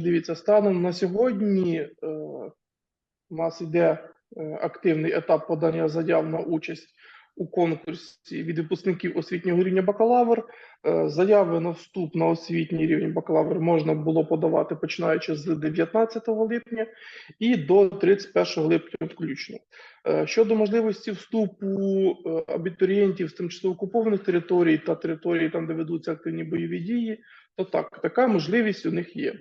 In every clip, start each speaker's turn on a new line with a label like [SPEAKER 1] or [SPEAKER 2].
[SPEAKER 1] дивіться, станом на сьогодні е, у нас йде е, активний етап подання заяв на участь у конкурсі від випускників освітнього рівня бакалавр. Е, Заяви на вступ на освітній рівень бакалавр можна було подавати починаючи з 19 липня і до 31 липня включно. Е, Щодо можливості вступу е, абітурієнтів з тимчасово окупованих територій та територій, там де ведуться активні бойові дії, то так, така можливість у них є.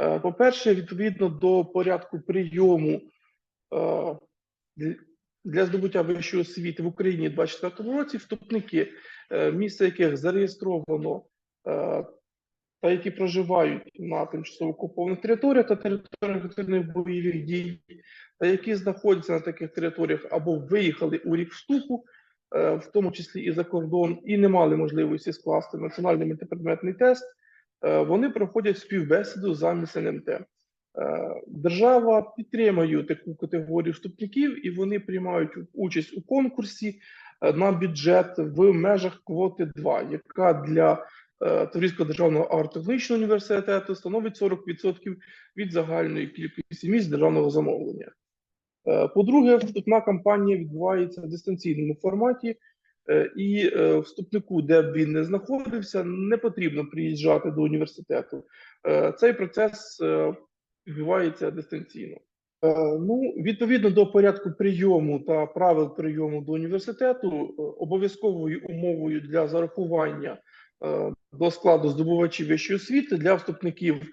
[SPEAKER 1] Е, По-перше, відповідно до порядку прийому е, для- здобуття вищої освіти в Україні у 2024 році вступники, е, місце яких зареєстровано та які проживають на тимчасово окупованих територіях та територіях активних бойових дій, та які знаходяться на таких територіях або виїхали у рік вступу, в тому числі і за кордон, і не мали можливості скласти національний мультипредметний тест, вони проходять співбесіду замість НМТ. Е, Держава підтримує таку категорію вступників, і вони приймають участь у конкурсі е, на бюджет в межах квоти 2, яка для е, Таврійського державного агротехнічного університету становить 40% від загальної кількості місць державного замовлення. Е, По-друге, вступна кампанія відбувається в дистанційному форматі, е, і е, вступнику, де б він не знаходився, не потрібно приїжджати до університету. Е, Цей процес е, відбувається дистанційно. Е, Ну, відповідно до порядку прийому та правил прийому до університету, е, обов'язковою умовою для зарахування е, до складу здобувачів вищої освіти для вступників е,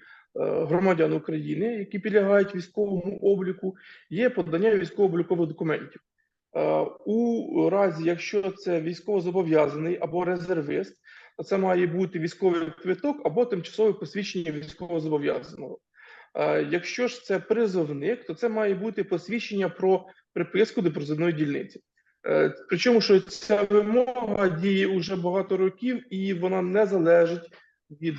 [SPEAKER 1] громадян України, які підлягають військовому обліку, є подання військово-облікових документів. Е, У разі, якщо це військовозобов'язаний або резервист, то це має бути військовий квиток або тимчасове посвідчення військовозобов'язаного. Е, Якщо ж це призовник, то це має бути посвідчення про приписку до призовної дільниці. Е, Причому, що ця вимога діє уже багато років, і вона не залежить від,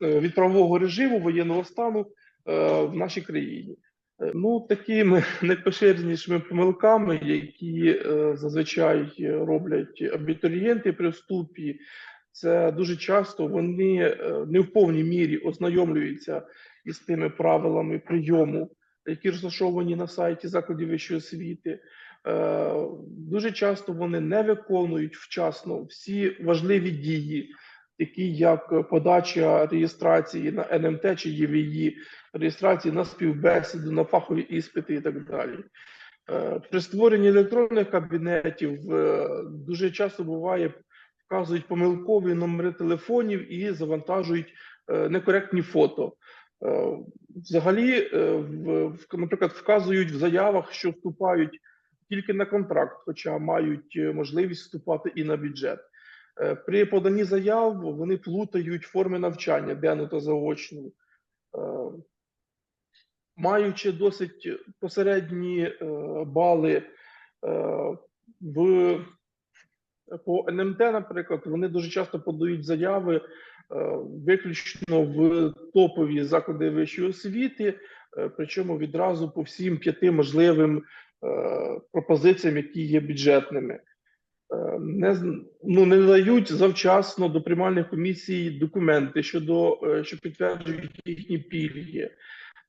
[SPEAKER 1] від правового режиму воєнного стану в нашій країні. Е, Ну, такими найпоширенішими помилками, які е, зазвичай роблять абітурієнти при вступі, це дуже часто вони е, не в повній мірі ознайомлюються із тими правилами прийому, які розташовані на сайті закладів вищої освіти. Е, Дуже часто вони не виконують вчасно всі важливі дії, такі як подача реєстрації на НМТ чи ЄВІ, реєстрації на співбесіду, на фахові іспити і так далі. Е, При створенні електронних кабінетів е, дуже часто буває, вказують помилкові номери телефонів і завантажують е, некоректні фото. Взагалі, наприклад, вказують в заявах, що вступають тільки на контракт, хоча мають можливість вступати і на бюджет. Е, При поданні заяв вони плутають форми навчання, денну та заочну. Е, Маючи досить посередні е, бали в по НМТ, наприклад, вони дуже часто подають заяви виключно в топові заклади вищої освіти, причому відразу по всім п'яти можливим пропозиціям, які є бюджетними. Е, Не, ну, не дають завчасно до приймальних комісій документи щодо е, що підтверджують їхні пільги,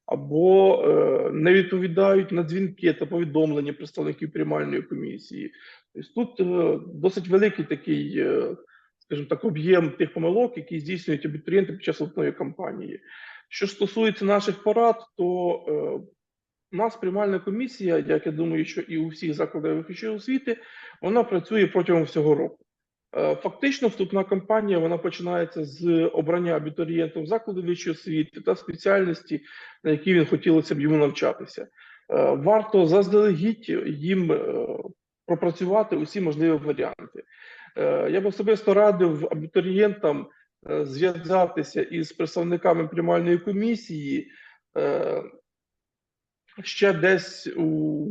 [SPEAKER 1] або е, не відповідають на дзвінки та повідомлення представників приймальної комісії. Тобто тут досить великий такий, скажімо так, об'єм тих помилок, які здійснюють абітурієнти під час вступної кампанії. Що стосується наших порад, то у нас приймальна комісія, як я думаю, що і у всіх закладах вищої освіти, вона працює протягом всього року. Е, Фактично, вступна кампанія вона починається з обрання абітурієнтом закладу вищої освіти та спеціальності, на якій він хотілося б йому навчатися. Е, Варто заздалегідь їм е, пропрацювати усі можливі варіанти. Я б особисто радив абітурієнтам зв'язатися із представниками приймальної комісії ще десь у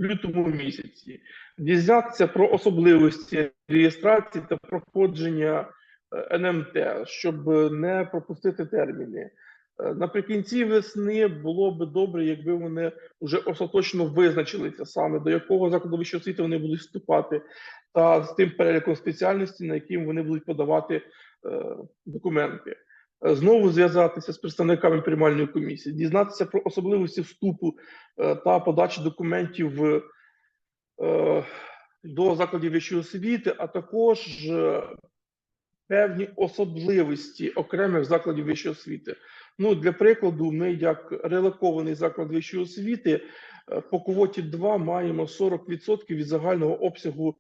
[SPEAKER 1] лютому місяці, дізнатися про особливості реєстрації та проходження е, НМТ, щоб не пропустити терміни. Е, Наприкінці весни було би добре, якби вони вже остаточно визначилися саме до якого закладу вищої освіти вони будуть вступати, та з тим переліком спеціальності, на яким вони будуть подавати е, документи. Е, знову зв'язатися з представниками приймальної комісії, дізнатися про особливості вступу е, та подачі документів е, до закладів вищої освіти, а також певні особливості окремих закладів вищої освіти. Ну, для прикладу, ми, як релокований заклад вищої освіти, по квоті 2 маємо 40% від загального обсягу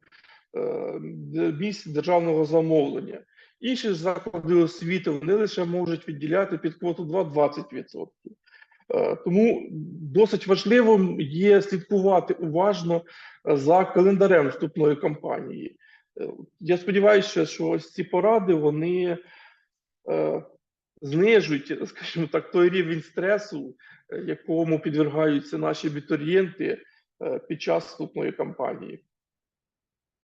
[SPEAKER 1] місць державного замовлення. Інші заклади освіти вони лише можуть відділяти під квоту 2 20%. Е, Тому досить важливим є слідкувати уважно е, за календарем вступної кампанії. Е, Я сподіваюся, що ось ці поради вони знижують, скажімо так, той рівень стресу, якому підвергаються наші абітурієнти під час вступної кампанії.